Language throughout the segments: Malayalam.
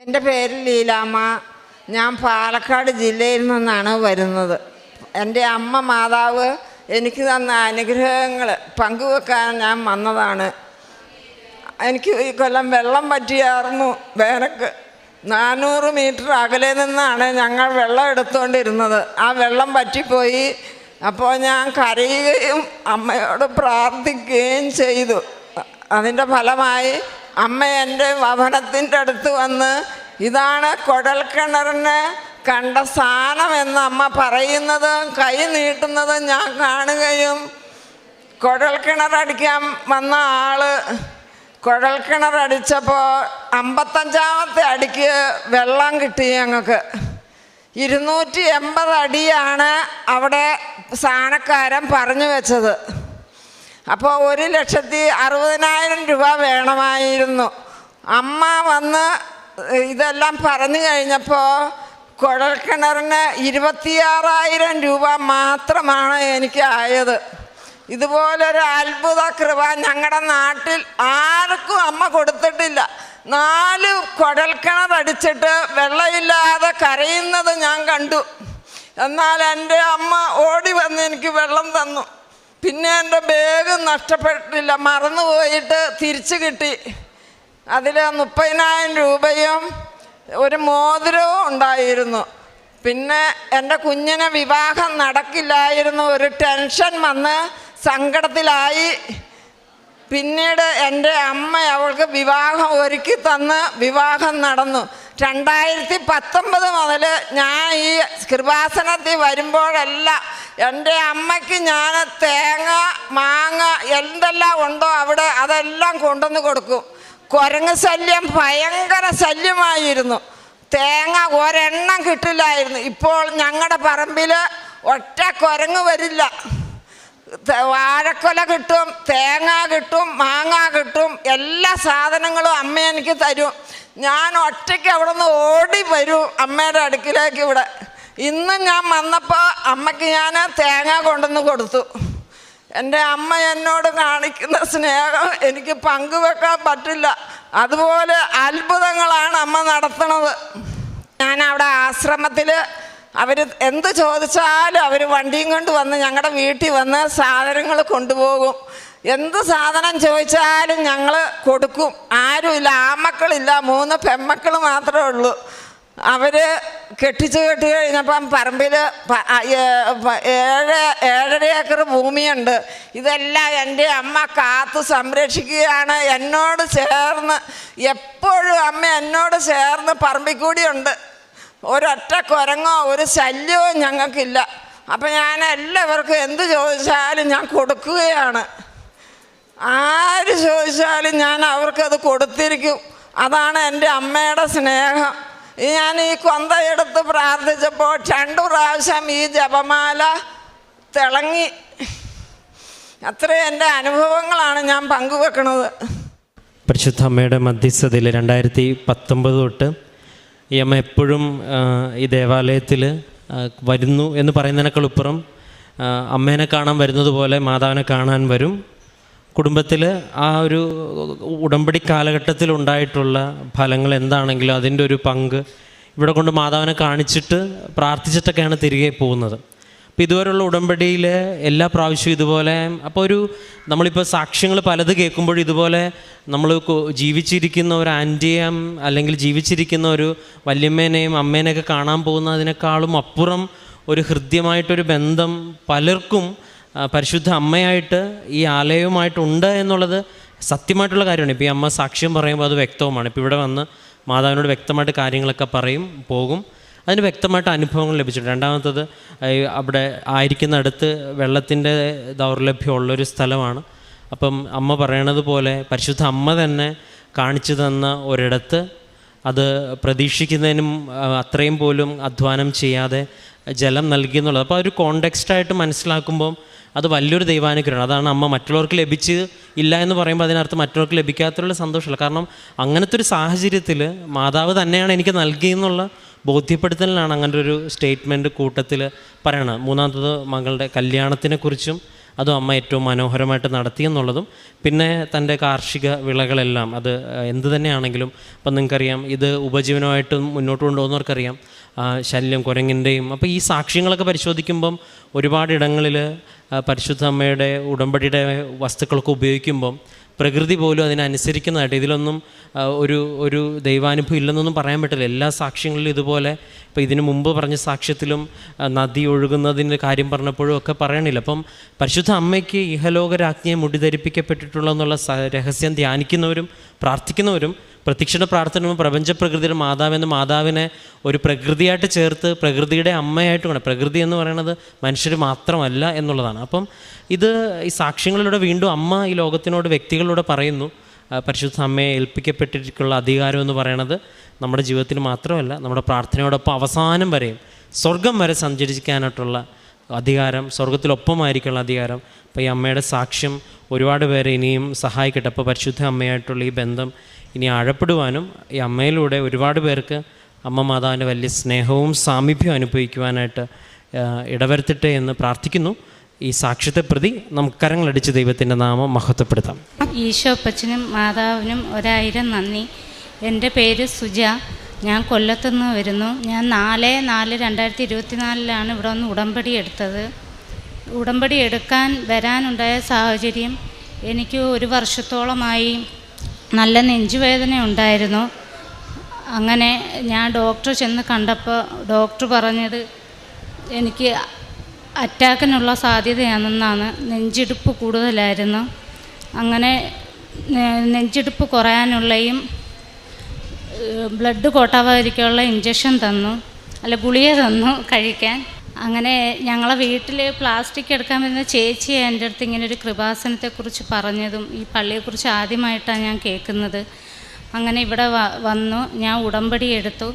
എന്റെ പേര് ലീലാമ്മ. ഞാൻ പാലക്കാട് ജില്ലയിൽ നിന്നാണ് വരുന്നത്. എന്റെ അമ്മ മാതാവ് എനിക്ക് തന്ന അനുഗ്രഹങ്ങൾ പങ്കുവെക്കാൻ ഞാൻ വന്നതാണ്. എനിക്ക് ഈ കൊല്ലം വെള്ളം പറ്റിയായിരുന്നു വേനക്ക് നാനൂറ് മീറ്റർ അകലെ നിന്നാണ് ഞങ്ങൾ വെള്ളം എടുത്തുകൊണ്ടിരുന്നത് ആ വെള്ളം പറ്റിപ്പോയി അപ്പോൾ ഞാൻ കരയുകയും അമ്മയോട് പ്രാർത്ഥിക്കുകയും ചെയ്തു. അതിന്റെ ഫലമായി അമ്മ എന്റെ ഭവനത്തിന്റെ അടുത്ത് വന്ന് ഇതാണ് കുഴൽക്കിണറിന് കണ്ട സ്ഥാനം എന്ന് അമ്മ പറയുന്നതും. കൈ നീട്ടുന്നതും ഞാൻ കാണുകയും കുഴൽക്കിണറടിക്കാൻ വന്ന ആൾ കുഴൽക്കിണറടിച്ചപ്പോൾ അമ്പത്തഞ്ചാമത്തെ അടിക്ക് വെള്ളം കിട്ടി ഞങ്ങൾക്ക്. ഇരുന്നൂറ്റി എൺപത് അടിയാണ് അവിടെ സ്ഥാനക്കാരൻ പറഞ്ഞു വെച്ചത്. അപ്പോൾ ഒരു ലക്ഷത്തി അറുപതിനായിരം രൂപ വേണമായിരുന്നു. അമ്മ വന്ന് ഇതെല്ലാം പറഞ്ഞു കഴിഞ്ഞപ്പോൾ കുഴൽക്കിണറിന് ഇരുപത്തിയാറായിരം രൂപ മാത്രമാണ് എനിക്ക് ആയത്. ഇതുപോലൊരു അത്ഭുത കൃപ ഞങ്ങളുടെ നാട്ടിൽ ആർക്കും അമ്മ കൊടുത്തിട്ടില്ല. നാല് കുഴൽക്കിണറടിച്ചിട്ട് വെള്ളമില്ലാതെ കരയുന്നത് ഞാൻ കണ്ടു. എന്നാൽ എന്റെ അമ്മ ഓടി വന്ന് എനിക്ക് വെള്ളം തന്നു. പിന്നെ എന്റെ ബാഗ് നഷ്ടപ്പെട്ടില്ല. മറന്നു പോയിട്ട് തിരിച്ചു കിട്ടി. അതിൽ മുപ്പതിനായിരം രൂപയും ഒരു മോതിരവും ഉണ്ടായിരുന്നു. പിന്നെ എന്റെ കുഞ്ഞിന് വിവാഹം നടക്കില്ലായിരുന്നു. ഒരു ടെൻഷൻ വന്ന് സങ്കടത്തിലായി. പിന്നീട് എന്റെ അമ്മ അവൾക്ക് വിവാഹം ഒരുക്കി തന്ന് വിവാഹം നടന്നു. രണ്ടായിരത്തി പത്തൊമ്പത് മുതൽ ഞാൻ ഈ കൃപാസനത്തിൽ വരുമ്പോഴല്ല എന്റെ അമ്മയ്ക്ക് ഞാൻ തേങ്ങ മാങ്ങ എന്തെല്ലാം ഉണ്ടോ അവിടെ അതെല്ലാം കൊണ്ടുവന്ന് കൊടുക്കും. കുരങ്ങ് ശല്യം ഭയങ്കര ശല്യമായിരുന്നു. തേങ്ങ ഒരെണ്ണം കിട്ടില്ലായിരുന്നു. ഇപ്പോൾ ഞങ്ങളുടെ പറമ്പിൽ ഒറ്റ കുരങ്ങ് വരില്ല. വാഴക്കൊല കിട്ടും തേങ്ങ കിട്ടും മാങ്ങ കിട്ടും എല്ലാ സാധനങ്ങളും അമ്മ എനിക്ക് തരും. ഞാൻ ഒറ്റയ്ക്ക് അവിടെ നിന്ന് ഓടി വരും അമ്മയുടെ അടുക്കിലേക്ക് ഇവിടെ. ഇന്ന് ഞാൻ വന്നപ്പോൾ അമ്മയ്ക്ക് ഞാൻ തേങ്ങ കൊണ്ടുവന്ന് കൊടുത്തു. എന്റെ അമ്മ എന്നോട് കാണിക്കുന്ന സ്നേഹം എനിക്ക് പങ്കുവെക്കാൻ പറ്റില്ല. അതുപോലെ അത്ഭുതങ്ങളാണ് അമ്മ നടത്തണത് ഞാൻ അവിടെ ആശ്രമത്തിൽ അവർ എന്ത് ചോദിച്ചാലും അവർ വണ്ടിയും കൊണ്ട് വന്ന് ഞങ്ങളുടെ വീട്ടിൽ വന്ന് സാധനങ്ങൾ കൊണ്ടുപോകും. എന്ത് സാധനം ചോദിച്ചാലും ഞങ്ങൾ കൊടുക്കും. ആരുമില്ല ആമക്കളില്ല മൂന്ന് പെമ്മക്കൾ മാത്രമേ ഉള്ളൂ. അവർ കെട്ടിച്ച് കെട്ടി കഴിഞ്ഞപ്പം പറമ്പിൽ ഏഴ് ഏഴര ഏക്കർ ഭൂമിയുണ്ട്. ഇതെല്ലാം എന്റെ അമ്മ കാത്ത് സംരക്ഷിക്കുകയാണ്. എന്നോട് ചേർന്ന് എപ്പോഴും അമ്മ എന്നോട് ചേർന്ന് പറമ്പിൽ കൂടിയുണ്ട്. ഒരൊറ്റ കുരങ്ങോ ഒരു ശല്യവും ഞങ്ങൾക്കില്ല. അപ്പം ഞാൻ എല്ലാവർക്കും എന്ത് ചോദിച്ചാലും ഞാൻ കൊടുക്കുകയാണ്. ആര് ചോദിച്ചാലും ഞാൻ അവർക്കത് കൊടുത്തിരിക്കും. അതാണ് എന്റെ അമ്മയുടെ സ്നേഹം. ഞാൻ ഈ കൊന്ത എടുത്ത് പ്രാർത്ഥിച്ചപ്പോൾ രണ്ടു പ്രാവശ്യം ഈ ജപമാല തിളങ്ങി. അത്രയും എന്റെ അനുഭവങ്ങളാണ് ഞാൻ പങ്കുവെക്കുന്നത്. പരിശുദ്ധ അമ്മയുടെ മധ്യസ്ഥതയിൽ രണ്ടായിരത്തി പത്തൊമ്പത് തൊട്ട് ഈ അമ്മ എപ്പോഴും ഈ ദേവാലയത്തിൽ വരുന്നു എന്ന് പറയുന്നതിനേക്കാളുപ്പുറം അമ്മേനെ കാണാൻ വരുന്നത് പോലെ മാതാവിനെ കാണാൻ വരും. കുടുംബത്തിൽ ആ ഒരു ഉടമ്പടി കാലഘട്ടത്തിൽ ഉണ്ടായിട്ടുള്ള ഫലങ്ങൾ എന്താണെങ്കിലും അതിന്റെ ഒരു പങ്ക് ഇവിടെ കൊണ്ട് മാതാവിനെ കാണിച്ചിട്ട് പ്രാർത്ഥിച്ചിട്ടൊക്കെയാണ് തിരികെ പോകുന്നത്. അപ്പോൾ ഇതുവരെയുള്ള ഉടമ്പടിയിൽ എല്ലാ പ്രാവശ്യവും ഇതുപോലെ അപ്പോൾ ഒരു നമ്മളിപ്പോൾ സാക്ഷ്യങ്ങൾ പലത് കേൾക്കുമ്പോൾ ഇതുപോലെ നമ്മൾ ജീവിച്ചിരിക്കുന്ന ഒരു ആന്റിയം അല്ലെങ്കിൽ ജീവിച്ചിരിക്കുന്ന ഒരു വല്യമ്മേനെയും അമ്മേനെയൊക്കെ കാണാൻ പോകുന്നതിനേക്കാളും അപ്പുറം ഒരു ഹൃദ്യമായിട്ടൊരു ബന്ധം പലർക്കും പരിശുദ്ധ അമ്മയായിട്ട് ഈ ആലയവുമായിട്ടുണ്ട് എന്നുള്ളത് സത്യമായിട്ടുള്ള കാര്യമാണ്. ഇപ്പോൾ ഈ അമ്മ സാക്ഷ്യം പറയുമ്പോൾ അത് വ്യക്തവുമാണ്. ഇപ്പോൾ ഇവിടെ വന്ന് മാതാവിനോട് വ്യക്തമായിട്ട് കാര്യങ്ങളൊക്കെ പറയും പോകും. അതിന് വ്യക്തമായിട്ട് അനുഭവങ്ങൾ ലഭിച്ചിട്ടുണ്ട്. രണ്ടാമത്തത് അവിടെ അവിടെ ആയിരിക്കുന്നിടത്ത് വെള്ളത്തിന്റെ ദൗർലഭ്യമുള്ളൊരു സ്ഥലമാണ്. അപ്പം അമ്മ പറയണത് പോലെ പരിശുദ്ധ അമ്മ തന്നെ കാണിച്ചു തന്ന ഒരിടത്ത് അത് പ്രതീക്ഷിക്കുന്നതിനും അത്രയും പോലും അധ്വാനം ചെയ്യാതെ ജലം നൽകി എന്നുള്ളത്. അപ്പോൾ ആ ഒരു കോണ്ടെക്സ്റ്റായിട്ട് മനസ്സിലാക്കുമ്പം അത് വലിയൊരു ദൈവാനുഗ്രഹമാണ്. അതാണ് അമ്മ മറ്റുള്ളവർക്ക് ലഭിച്ച് ഇല്ല എന്ന് പറയുമ്പോൾ അതിനർത്ഥം മറ്റുള്ളവർക്ക് ലഭിക്കാത്തുള്ള സന്തോഷമില്ല. കാരണം അങ്ങനത്തെ ഒരു സാഹചര്യത്തിൽ മാതാവ് തന്നെയാണ് എനിക്ക് നൽകിയെന്നുള്ള ബോധ്യപ്പെടുത്തലിനാണ് അങ്ങനെ ഒരു സ്റ്റേറ്റ്മെന്റ് കൂട്ടത്തിൽ പറയണത്. മൂന്നാമത്തത് മകളുടെ കല്യാണത്തിനെക്കുറിച്ചും അതും അമ്മ ഏറ്റവും മനോഹരമായിട്ട് നടത്തി എന്നുള്ളതും. പിന്നെ തന്റെ കാർഷിക വിളകളെല്ലാം അത് എന്ത് തന്നെയാണെങ്കിലും ഇപ്പം നിങ്ങൾക്കറിയാം ഇത് ഉപജീവനമായിട്ട് മുന്നോട്ട് കൊണ്ടുപോകുന്നവർക്കറിയാം. ശല്യം കുരങ്ങിന്റെയും അപ്പോൾ ഈ സാക്ഷ്യങ്ങളൊക്കെ പരിശോധിക്കുമ്പം ഒരുപാട് ഇടങ്ങളിൽ പരിശുദ്ധ അമ്മയുടെ ഉടമ്പടിയുടെ വസ്തുക്കളൊക്കെ ഉപയോഗിക്കുമ്പം പ്രകൃതി പോലും അതിനനുസരിക്കുന്നതായിട്ട് ഇതിലൊന്നും ഒരു ഒരു ദൈവാനുഭവം ഇല്ലെന്നൊന്നും പറയാൻ പറ്റില്ല. എല്ലാ സാക്ഷ്യങ്ങളിലും ഇതുപോലെ ഇപ്പോൾ ഇതിനു മുമ്പ് പറഞ്ഞ സാക്ഷ്യത്തിലും നദി ഒഴുകുന്നതിന്റെ കാര്യം പറഞ്ഞപ്പോഴും ഒക്കെ പറയണില്ല. അപ്പം പരിശുദ്ധ അമ്മയ്ക്ക് ഇഹലോകരാജ്ഞയെ മുടിധരിപ്പിക്കപ്പെട്ടിട്ടുള്ള എന്നുള്ള രഹസ്യം ധ്യാനിക്കുന്നവരും പ്രാർത്ഥിക്കുന്നവരും പ്രത്യക്ഷണ പ്രാർത്ഥന പ്രപഞ്ച പ്രകൃതിയുടെ മാതാവെന്ന മാതാവിനെ ഒരു പ്രകൃതിയായിട്ട് ചേർത്ത് പ്രകൃതിയുടെ അമ്മയായിട്ട് വേണം. പ്രകൃതി എന്ന് പറയുന്നത് മനുഷ്യർ മാത്രമല്ല എന്നുള്ളതാണ്. അപ്പം ഇത് ഈ സാക്ഷ്യങ്ങളിലൂടെ വീണ്ടും അമ്മ ഈ ലോകത്തിനോട് വ്യക്തികളിലൂടെ പറയുന്നു. പരിശുദ്ധ അമ്മയെ ഏൽപ്പിക്കപ്പെട്ടിട്ടുള്ള അധികാരം എന്ന് പറയുന്നത് നമ്മുടെ ജീവിതത്തിൽ മാത്രമല്ല നമ്മുടെ പ്രാർത്ഥനയോടൊപ്പം അവസാനം വരെയും സ്വർഗം വരെ സഞ്ചരിക്കാനായിട്ടുള്ള അധികാരം സ്വർഗത്തിലൊപ്പമായിരിക്കുള്ള അധികാരം. അപ്പോൾ ഈ അമ്മയുടെ സാക്ഷ്യം ഒരുപാട് പേരെ ഇനിയും സഹായിക്കട്ടെ. അപ്പോൾ പരിശുദ്ധ അമ്മയായിട്ടുള്ള ഈ ബന്ധം ഇനി ആഴപ്പെടുവാനും ഈ അമ്മയിലൂടെ ഒരുപാട് പേർക്ക് അമ്മ മാതാവിന്റെ വലിയ സ്നേഹവും സാമീപ്യവും അനുഭവിക്കുവാനായിട്ട് ഇടവരുത്തട്ടെ എന്ന് പ്രാർത്ഥിക്കുന്നു. ഈ സാക്ഷ്യത്തെ പ്രതി നമുക്ക് കരങ്ങളടിച്ച് ദൈവത്തിന്റെ നാമം മഹത്വപ്പെടുത്താം. ഈശോ അപ്പച്ചനും മാതാവിനും ഒരായിരം നന്ദി. എന്റെ പേര് സുജ. ഞാൻ കൊല്ലത്തുനിന്ന് വരുന്നു. ഞാൻ നാല് നാല് രണ്ടായിരത്തി ഇരുപത്തിനാലിലാണ് ഇവിടെ വന്ന് ഉടമ്പടി എടുത്തത്. ഉടമ്പടി എടുക്കാൻ വരാനുണ്ടായ സാഹചര്യം എനിക്ക് ഒരു വർഷത്തോളമായി നല്ല നെഞ്ചുവേദന ഉണ്ടായിരുന്നു. അങ്ങനെ ഞാൻ ഡോക്ടർ ചെന്ന് കണ്ടപ്പോൾ ഡോക്ടർ പറഞ്ഞത് എനിക്ക് അറ്റാക്കിനുള്ള സാധ്യതയാണെന്നാണ്. നെഞ്ചിടിപ്പ് കൂടുതലായിരുന്നു. അങ്ങനെ നെഞ്ചിടുപ്പ് കുറയാനുള്ളയും ബ്ലഡ് കോട്ടാവാതിരിക്കാനുള്ള ഇഞ്ചക്ഷൻ തന്നു. അല്ല ഗുളിക തന്നു കഴിക്കാൻ. അങ്ങനെ ഞങ്ങളെ വീട്ടിൽ പ്ലാസ്റ്റിക് എടുക്കാൻ വരുന്ന ചേച്ചി എന്റെ അടുത്ത് ഇങ്ങനെ ഒരു കൃപാസനത്തെക്കുറിച്ച് പറഞ്ഞതും ഈ പള്ളിയെക്കുറിച്ച് ആദ്യമായിട്ടാണ് ഞാൻ കേൾക്കുന്നത്. അങ്ങനെ ഇവിടെ വന്നു. ഞാൻ ഉടമ്പടി എടുത്തു.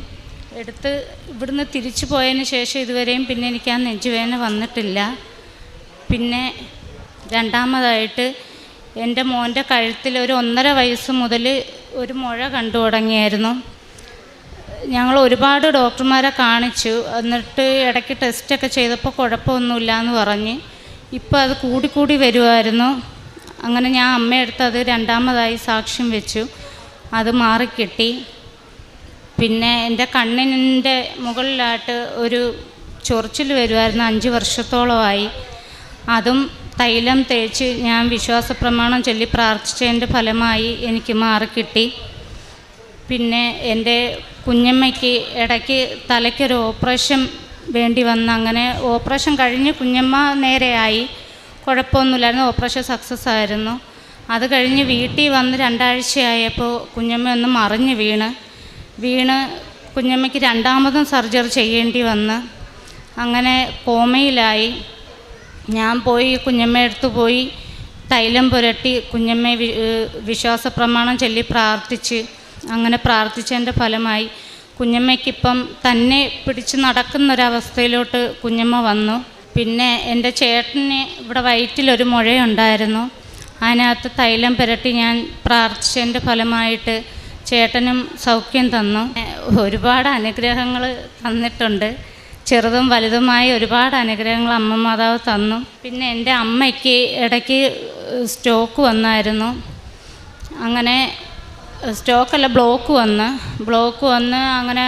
എടുത്ത് ഇവിടുന്ന് തിരിച്ചു പോയതിന് ശേഷം ഇതുവരെയും പിന്നെ എനിക്ക് ആ നെഞ്ചുവേദന വന്നിട്ടില്ല. പിന്നെ രണ്ടാമതായിട്ട് എന്റെ മോന്റെ കഴുത്തിൽ ഒരു ഒന്നര വയസ്സ് മുതൽ ഒരു മുഴ കണ്ടു തുടങ്ങിയായിരുന്നു. ഞങ്ങൾ ഒരുപാട് ഡോക്ടർമാരെ കാണിച്ചു. എന്നിട്ട് ഇടയ്ക്ക് ടെസ്റ്റൊക്കെ ചെയ്തപ്പോൾ കുഴപ്പമൊന്നുമില്ല എന്ന് പറഞ്ഞ്. ഇപ്പോൾ അത് കൂടിക്കൂടി വരുമായിരുന്നു അങ്ങനെ ഞാൻ അമ്മയെടുത്ത് അത് രണ്ടാമതായി സാക്ഷ്യം വെച്ചു. അത് മാറിക്കിട്ടി. പിന്നെ എന്റെ കണ്ണിന്റെ മുകളിലായിട്ട് ഒരു ചൊറിച്ചിൽ വരുമായിരുന്നു അഞ്ച് വർഷത്തോളമായി. അതും തൈലം തേച്ച് ഞാൻ വിശ്വാസ പ്രമാണം ചൊല്ലി പ്രാർത്ഥിച്ചതിന്റെ ഫലമായി എനിക്ക് മാറിക്കിട്ടി. പിന്നെ എന്റെ കുഞ്ഞമ്മയ്ക്ക് ഇടയ്ക്ക് തലയ്ക്കൊരു ഓപ്പറേഷൻ വേണ്ടി വന്ന് അങ്ങനെ ഓപ്പറേഷൻ കഴിഞ്ഞ് കുഞ്ഞമ്മ നേരെയായി കുഴപ്പമൊന്നുമില്ലായിരുന്നു. ഓപ്പറേഷൻ സക്സസ് ആയിരുന്നു. അത് കഴിഞ്ഞ് വീട്ടിൽ വന്ന് രണ്ടാഴ്ചയായപ്പോൾ കുഞ്ഞമ്മ ഒന്ന് മറിഞ്ഞ് വീണ്. വീണ് കുഞ്ഞമ്മയ്ക്ക് രണ്ടാമതും സർജറി ചെയ്യേണ്ടി വന്ന്. അങ്ങനെ കോമയിലായി. ഞാൻ പോയി കുഞ്ഞമ്മയടുത്ത് പോയി തൈലം പുരട്ടി കുഞ്ഞമ്മയെ വിശ്വാസ പ്രമാണം ചൊല്ലി പ്രാർത്ഥിച്ച് അങ്ങനെ പ്രാർത്ഥിച്ചതിന്റെ ഫലമായി കുഞ്ഞമ്മയ്ക്കിപ്പം തന്നെ പിടിച്ച് നടക്കുന്നൊരവസ്ഥയിലോട്ട് കുഞ്ഞമ്മ വന്നു. പിന്നെ എന്റെ ചേട്ടന് ഇവിടെ വയറ്റിലൊരു മുഴയുണ്ടായിരുന്നു. അതിനകത്ത് തൈലം പുരട്ടി ഞാൻ പ്രാർത്ഥിച്ചതിന്റെ ഫലമായിട്ട് ചേട്ടനും സൗഖ്യം തന്നു. ഒരുപാട് അനുഗ്രഹങ്ങൾ തന്നിട്ടുണ്ട്. ചെറുതും വലുതുമായി ഒരുപാട് അനുഗ്രഹങ്ങൾ അമ്മ മാതാവ് തന്നു. പിന്നെ എന്റെ അമ്മയ്ക്ക് ഇടയ്ക്ക് സ്റ്റോക്ക് വന്നായിരുന്നു. അങ്ങനെ സ്റ്റോക്കല്ല ബ്ലോക്ക് വന്ന് ബ്ലോക്ക് വന്ന് അങ്ങനെ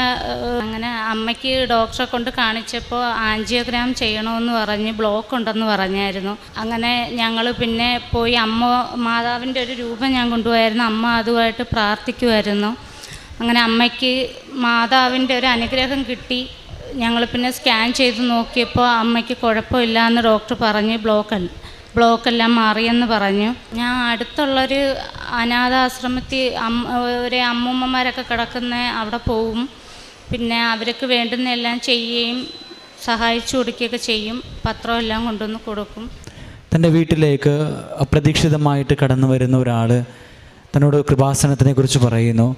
അങ്ങനെ അമ്മയ്ക്ക് ഡോക്ടറെ കൊണ്ട് കാണിച്ചപ്പോൾ ആൻജിയോഗ്രാം ചെയ്യണമെന്ന് പറഞ്ഞ് ബ്ലോക്ക് ഉണ്ടെന്ന് പറഞ്ഞായിരുന്നു. അങ്ങനെ ഞങ്ങൾ പിന്നെ പോയി അമ്മ മാതാവിന്റെ ഒരു രൂപം ഞാൻ കൊണ്ടുപോയായിരുന്നു. അമ്മ അതുമായിട്ട് പ്രാർത്ഥിക്കുമായിരുന്നു. അങ്ങനെ അമ്മയ്ക്ക് മാതാവിന്റെ ഒരു അനുഗ്രഹം കിട്ടി. ഞങ്ങൾ പിന്നെ സ്കാൻ ചെയ്ത് നോക്കിയപ്പോൾ അമ്മയ്ക്ക് കുഴപ്പമില്ല എന്ന് ഡോക്ടർ പറഞ്ഞ് ബ്ലോക്ക് ബ്ലോക്കെല്ലാം മാറിയെന്ന് പറഞ്ഞു. ഞാൻ അടുത്തുള്ളൊരു അനാഥാശ്രമത്തിൽ അമ്മ ഒരു അമ്മൂമ്മമാരൊക്കെ കിടക്കുന്ന അവിടെ പോവും. പിന്നെ അവർക്ക് വേണ്ടുന്ന എല്ലാം ചെയ്യുകയും സഹായിച്ചു കൊടുക്കുകയൊക്കെ ചെയ്യും. പത്രം എല്ലാം കൊണ്ടുവന്ന് കൊടുക്കും. തന്റെ വീട്ടിലേക്ക് അപ്രതീക്ഷിതമായിട്ട് കടന്നു വരുന്ന ഒരാൾ തന്നോട് കൃപാസനത്തിനെ കുറിച്ച് പറയുന്നു.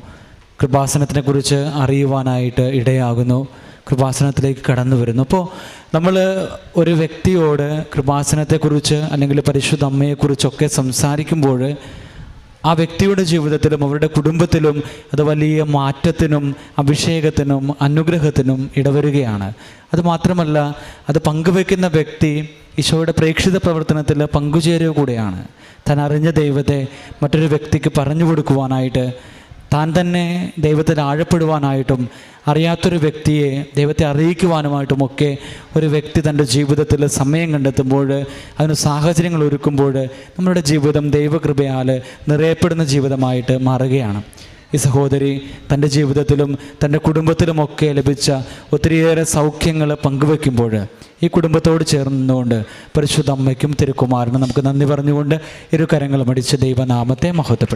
കൃപാസനത്തിനെ കുറിച്ച് അറിയുവാനായിട്ട് ഇടയാകുന്നു. കൃപാസനത്തിലേക്ക് കടന്നു വരുന്നു. അപ്പോൾ നമ്മൾ ഒരു വ്യക്തിയോട് കൃപാസനത്തെക്കുറിച്ച് അല്ലെങ്കിൽ പരിശുദ്ധ അമ്മയെക്കുറിച്ചൊക്കെ സംസാരിക്കുമ്പോൾ ആ വ്യക്തിയുടെ ജീവിതത്തിലും അവരുടെ കുടുംബത്തിലും അത് വലിയ മാറ്റത്തിനും അഭിഷേകത്തിനും അനുഗ്രഹത്തിനും ഇടവരുകയാണ്. അതുമാത്രമല്ല അത് പങ്കുവെക്കുന്ന വ്യക്തി ഈശോയുടെ പ്രേക്ഷിത പ്രവർത്തനത്തിൽ പങ്കുചേരുക കൂടെയാണ് താൻ അറിഞ്ഞ ദൈവത്തെ മറ്റൊരു വ്യക്തിക്ക് പറഞ്ഞു കൊടുക്കുവാനായിട്ട് താൻ തന്നെ ദൈവത്തിൽ ആഴപ്പെടുവാനായിട്ടും അറിയാത്തൊരു വ്യക്തിയെ ദൈവത്തെ അറിയിക്കുവാനുമായിട്ടും ഒക്കെ ഒരു വ്യക്തി തന്റെ ജീവിതത്തിൽ സമയം കണ്ടെത്തുമ്പോൾ അതിന് സാഹചര്യങ്ങൾ ഒരുക്കുമ്പോൾ നമ്മുടെ ജീവിതം ദൈവകൃപയാൽ നിറയപ്പെടുന്ന ജീവിതമായിട്ട് മാറുകയാണ്. ഈ സഹോദരി തന്റെ ജീവിതത്തിലും തന്റെ കുടുംബത്തിലുമൊക്കെ ലഭിച്ച ഒത്തിരിയേറെ സൗഖ്യങ്ങൾ പങ്കുവെക്കുമ്പോൾ ഈ കുടുംബത്തോട് ചേർന്നുകൊണ്ട് പരിശുദ്ധ അമ്മയ്ക്കും തിരുക്കുമാരനും നമുക്ക് നന്ദി പറഞ്ഞുകൊണ്ട് ഇരു കരങ്ങളും അടിച്ച് ദൈവനാമത്തെ മഹത്വപ്പെടും